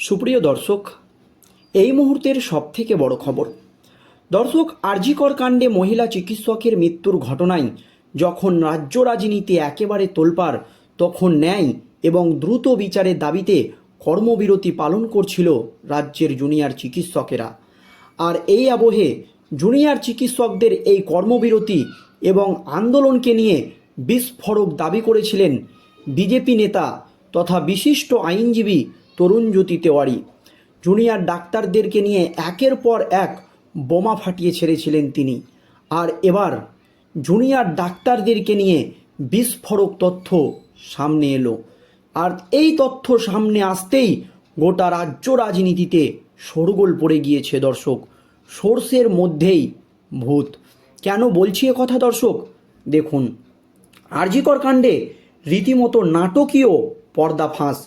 সুপ্রিয় দর্শক, এই মুহূর্তের সবথেকে বড় খবর। দর্শক, আরজিকর কাণ্ডে মহিলা চিকিৎসকের মৃত্যুর ঘটনায় যখন রাজ্য রাজনীতি একেবারে তোলপাড়, তখন ন্যায় এবং দ্রুত বিচারের দাবিতে কর্মবিরতি পালন করছিল রাজ্যের জুনিয়র চিকিৎসকেরা। আর এই আবহে জুনিয়র চিকিৎসকদের এই কর্মবিরতি এবং আন্দোলনকে নিয়ে বিস্ফোরক দাবি করেছিলেন বিজেপি নেতা তথা বিশিষ্ট আইনজীবী তরুণজ্যোতি তেওয়ারি। জুনিয়র ডাক্তারদেরকে নিয়ে একের পর এক বোমা ফাটিয়ে ছেড়েছিলেন তিনি। আর এবার জুনিয়র ডাক্তারদেরকে নিয়ে বিস্ফোরক তথ্য সামনে এলো। আর এই তথ্য সামনে আসতেই গোটা রাজ্য রাজনীতিতে শোরগোল পড়ে গিয়েছে দর্শক। সোর্সের মধ্যেই ভূত। কেন বলছি এ কথা দর্শক? দেখুন, আরজিকর কাণ্ডে রীতিমতো নাটকীয় পর্দা ফাঁস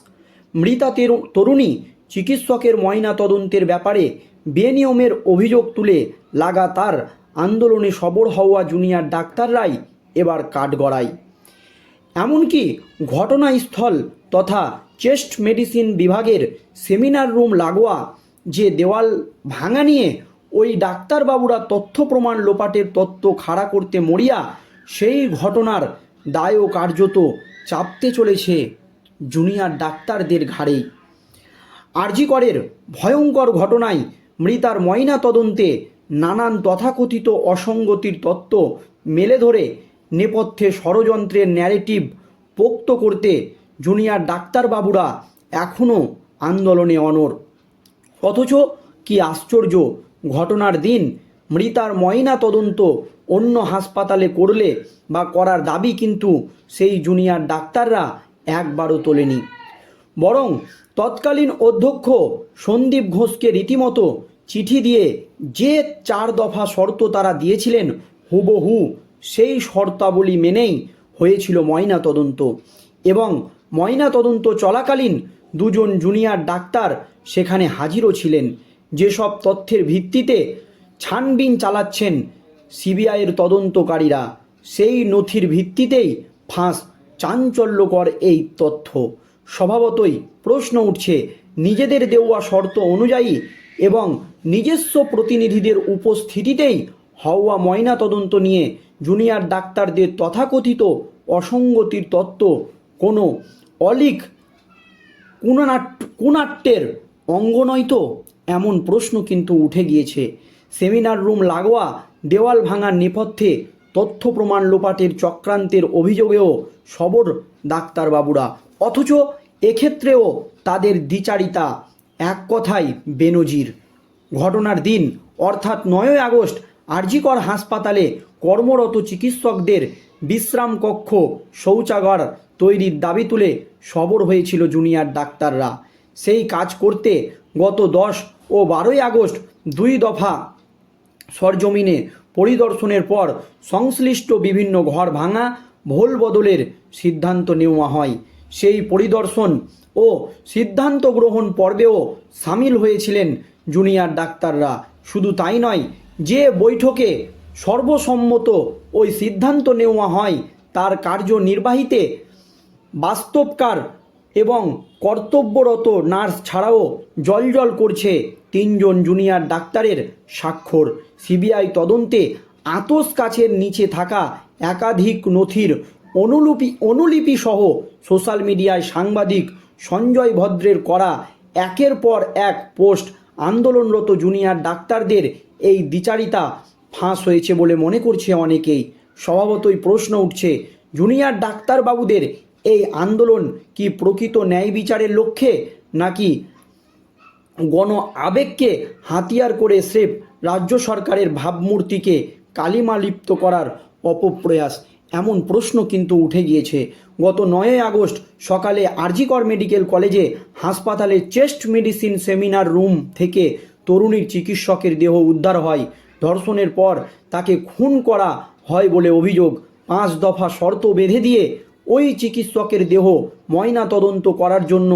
মৃতা তেরু- তরুণী চিকিৎসকের ময়না তদন্তের ব্যাপারে বেনিয়মের অভিযোগ তুলে লাগাতার আন্দোলনে সবর হওয়া জুনিয়র ডাক্তাররাই এবার কাঠগড়ায়। এমনকি ঘটনাস্থল তথা চেস্ট মেডিসিন বিভাগের সেমিনার রুম লাগোয়া যে দেওয়াল ভাঙা নিয়ে ওই ডাক্তারবাবুরা তথ্য প্রমাণ লোপাটের তত্ত্ব খাড়া করতে মরিয়া, সেই ঘটনার দায়ও কার্যত চাপতে চলেছে জুনিয়র ডাক্তারদের ঘাড়েই আরজিকরের ভয়ঙ্কর ঘটনায় মৃতার ময়না তদন্তে নানান তথাকথিত অসঙ্গতির তত্ত্ব মেলে ধরে নেপথ্যে ষড়যন্ত্রের ন্যারেটিভ পোক্ত করতে জুনিয়র ডাক্তারবাবুরা এখনও আন্দোলনে অনর অথচ কি আশ্চর্য ঘটনার দিন মৃতার ময়না তদন্ত অন্য হাসপাতালে করলে বা করার দাবি কিন্তু সেই জুনিয়র ডাক্তাররা একবারও তোলেনি। বরং তৎকালীন অধ্যক্ষ সন্দীপ ঘোষকে রীতিমতো চিঠি দিয়ে যে চার দফা শর্ত তারা দিয়েছিলেন, হুবহু সেই শর্তাবলী মেনেই হয়েছিল ময়না তদন্ত এবং ময়না তদন্ত চলাকালীন দুজন জুনিয়র ডাক্তার সেখানে হাজিরও ছিলেন। যেসব তথ্যের ভিত্তিতে ছানবিন চালাচ্ছেন সিবিআইয়ের তদন্তকারীরা, সেই নথির ভিত্তিতেই ফাঁস চাঞ্চল্যকর এই তথ্য। স্বভাবতই প্রশ্ন উঠছে, নিজেদের দেওয়া শর্ত অনুযায়ী এবং নিজস্ব প্রতিনিধিদের উপস্থিতিতেই হওয়া ময়না তদন্ত নিয়ে জুনিয়র ডাক্তারদের তথাকথিত অসঙ্গতির তত্ত্ব কোনো অলিক কুনাট কুনাট্যের অঙ্গ নয় তো? এমন প্রশ্ন কিন্তু উঠে গিয়েছে। সেমিনার রুম লাগোয়া, দেওয়াল ভাঙার নেপথ্যে তথ্য প্রমাণ লোপাটের চক্রান্তের অভিযোগেও সবর ডাক্তারবাবুরা। অথচ এক্ষেত্রেও তাদের দ্বিচারিতা এক কথাই বেনজির। ঘটনার দিন, অর্থাৎ নয়ই আগস্ট, আরজিকর হাসপাতালে কর্মরত চিকিৎসকদের বিশ্রাম কক্ষ শৌচাগার তৈরির দাবি তুলে সবর হয়েছিল জুনিয়র ডাক্তাররা। সেই কাজ করতে গত দশ ও বারোই আগস্ট দুই দফা সরজমিনে পরিদর্শনের পর সংশ্লিষ্ট বিভিন্ন ঘর ভাঙা, ভোল বদলের সিদ্ধান্ত নেওয়া হয়। সেই পরিদর্শন ও সিদ্ধান্ত গ্রহণ পর্বেও সামিল হয়েছিলেন জুনিয়র ডাক্তাররা। শুধু তাই নয়, যে বৈঠকে সর্বসম্মত ওই সিদ্ধান্ত নেওয়া হয়, তার কার্যনির্বাহিতে বাস্তবকার এবং কর্তব্যরত নার্স ছাড়াও জলজল করছে তিনজন জুনিয়র ডাক্তারের স্বাক্ষর। সিবিআই তদন্তে আতস কাছের নিচে থাকা একাধিক নথির অনুলিপি অনুলিপি সহ সোশ্যাল মিডিয়ায় সাংবাদিক সঞ্জয় ভদ্রের করা একের পর এক পোস্ট আন্দোলনরত জুনিয়র ডাক্তারদের এই দ্বিচারিতা ফাঁস হয়েছে বলে মনে করছে অনেকেই। স্বভাবতই প্রশ্ন উঠছে, জুনিয়র ডাক্তারবাবুদের এই আন্দোলন কি প্রকৃত ন্যায় বিচারের লক্ষ্যে নাকি গণ আবেগকে হাতিয়ার করে স্রেফ রাজ্য সরকারের ভাবমূর্তিকে কালিমালিপ্ত করার অপপ্রয়াস। এমন প্রশ্ন কিন্তু উঠে গিয়েছে। গত নয়ই আগস্ট সকালে আরজিকর মেডিকেল কলেজে হাসপাতালে চেস্ট মেডিসিন সেমিনার রুম থেকে তরুণীর চিকিৎসকের দেহ উদ্ধার হয়। ধর্ষণের পর তাকে খুন করা হয় বলে অভিযোগ। পাঁচ দফা শর্ত বেঁধে দিয়ে ওই চিকিৎসকের দেহ ময়না তদন্ত করার জন্য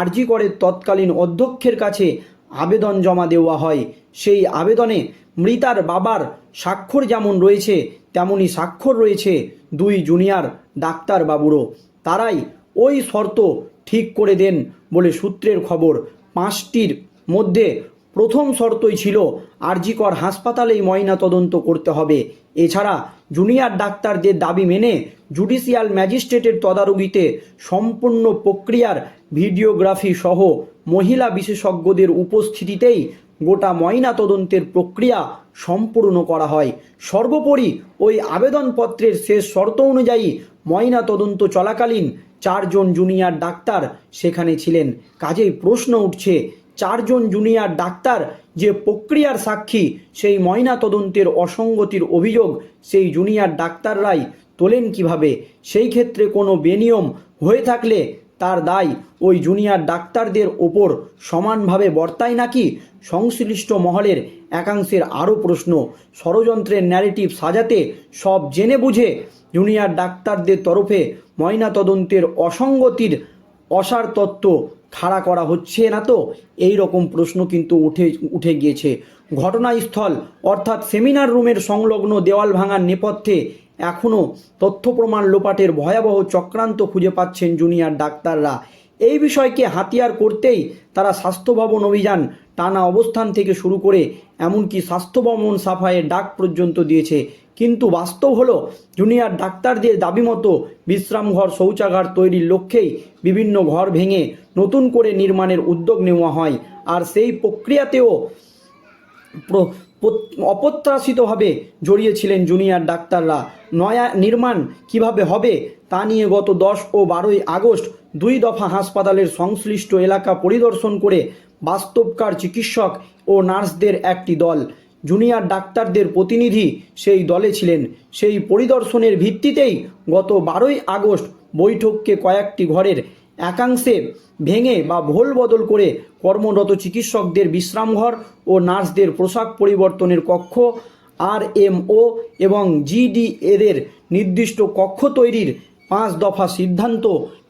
আরজিকরের তৎকালীন অধ্যক্ষের কাছে আবেদন জমা দেওয়া হয়। সেই আবেদনে মৃতার বাবার স্বাক্ষর যেমন রয়েছে তেমনই স্বাক্ষর রয়েছে দুই জুনিয়র ডাক্তারবাবুরও। তারাই ওই শর্ত ঠিক করে দেন বলে সূত্রের খবর। পাঁচটির মধ্যে প্রথম শর্তই ছিল আরজিকর হাসপাতালেই ময়না তদন্ত করতে হবে। এছাড়া জুনিয়র ডাক্তারদের দাবি মেনে জুডিশিয়াল ম্যাজিস্ট্রেটের তদারকিতে সম্পূর্ণ প্রক্রিয়ার ভিডিওগ্রাফি সহ মহিলা বিশেষজ্ঞদের উপস্থিতিতেই গোটা ময়না তদন্তের প্রক্রিয়া সম্পূর্ণ করা হয়। সর্বোপরি ওই আবেদনপত্রের শেষ শর্ত অনুযায়ী ময়না তদন্ত চলাকালীন চারজন জুনিয়র ডাক্তার সেখানে ছিলেন। কাজেই প্রশ্ন উঠছে চারজন জুনিয়র ডাক্তার যে প্রক্রিয়ার সাক্ষী, সেই ময়না তদন্তের অসঙ্গতির অভিযোগ সেই জুনিয়র ডাক্তাররাই তোলেন কীভাবে? সেই ক্ষেত্রে কোনো বেনিয়ম হয়ে থাকলে তার দায় ওই জুনিয়র ডাক্তারদের ওপর সমানভাবে বর্তায় নাকি? সংশ্লিষ্ট মহলের একাংশের আরও প্রশ্ন। ষড়যন্ত্রের ন্যারেটিভ সাজাতে সব জেনে বুঝে জুনিয়র ডাক্তারদের তরফে ময়না তদন্তের অসঙ্গতির অসার তত্ত্ব খাড়া করা হচ্ছে না তো? এই রকম প্রশ্ন কিন্তু উঠে উঠে গিয়েছে। ঘটনাস্থল, অর্থাৎ সেমিনার রুমের সংলগ্ন দেওয়াল ভাঙার নেপথ্যে এখনও তথ্য প্রমাণ লোপাটের ভয়াবহ চক্রান্ত খুঁজে পাচ্ছেন জুনিয়র ডাক্তাররা। এই বিষয়কে হাতিয়ার করতেই তারা স্বাস্থ্য ভবন অভিযান টানা অবস্থান থেকে শুরু করে এমনকি স্বাস্থ্য ভবন ডাক পর্যন্ত দিয়েছে। কিন্তু বাস্তব হলো, জুনিয়র ডাক্তারদের দাবি মতো বিশ্রামঘর, শৌচাগার তৈরির লক্ষ্যেই বিভিন্ন ঘর ভেঙে নতুন করে নির্মাণের উদ্যোগ নেওয়া হয়। আর সেই প্রক্রিয়াতেও অপ্রত্যাশিতভাবে জড়িয়েছিলেন জুনিয়র ডাক্তাররা। নয়া নির্মাণ কীভাবে হবে তা নিয়ে গত দশ ও বারোই আগস্ট দুই দফা হাসপাতালের সংশ্লিষ্ট এলাকা পরিদর্শন করে বাস্তবকার চিকিৎসক ও নার্সদের একটি দল। জুনিয়র ডাক্তারদের প্রতিনিধি সেই দলে ছিলেন। সেই পরিদর্শনের ভিত্তিতেই গত বারোই আগস্ট বৈঠককে কয়েকটি ঘরের একাংশে ভেঙে বা ভোল বদল করে কর্মরত চিকিৎসকদের বিশ্রামঘর ও নার্সদের পোশাক পরিবর্তনের কক্ষ আর এম ও এবং জিডি এদের নির্দিষ্ট কক্ষ তৈরির পাঁচ দফা সিদ্ধান্ত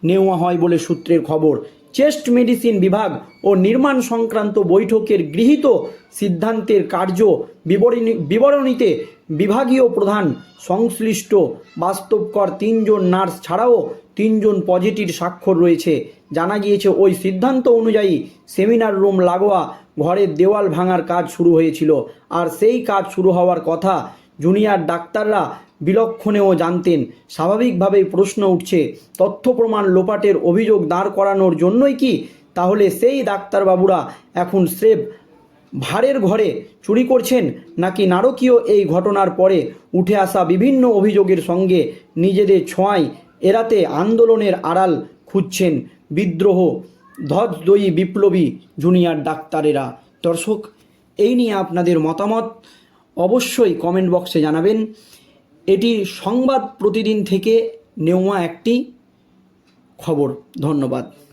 নেওয়া হয় বলে সূত্রের খবর। চেস্ট মেডিসিন বিভাগ ও নির্মাণ সংক্রান্ত বৈঠকের গৃহীত সিদ্ধান্তের কার্য বিবরণী, বিবরণীতে বিভাগীয় প্রধান, সংশ্লিষ্ট, বাস্তবকর তিনজন নার্স ছাড়াও তিনজন পজিটিভ স্বাক্ষর রয়েছে। জানা গিয়েছে, ওই সিদ্ধান্ত অনুযায়ী সেমিনার রুম লাগোয়া ঘরের দেওয়াল ভাঙার কাজ শুরু হয়েছিল। আর সেই কাজ শুরু হওয়ার কথা জুনিয়র ডাক্তাররা বিলক্ষণেও জানতেন। স্বাভাবিকভাবেই প্রশ্ন উঠছে, তথ্য প্রমাণ লোপাটের অভিযোগ দাঁড় করানোর জন্যই কি? তাহলে সেই ডাক্তারবাবুরা এখন স্রেফ ভাড়ের ঘরে চুরি করছেন নাকি নারকীয় এই ঘটনার পরে উঠে আসা বিভিন্ন অভিযোগের সঙ্গে নিজেদের ছোঁয়ায় এড়াতে আন্দোলনের আড়াল খুঁজছেন বিদ্রোহ ধজদয়ী বিপ্লবী জুনিয়র ডাক্তারেরা। দর্শক, এই নিয়ে আপনাদের মতামত অবশ্যই কমেন্ট বক্সে জানাবেন। এটি সংবাদ প্রতিদিন থেকে নেওয়া একটি খবর। ধন্যবাদ।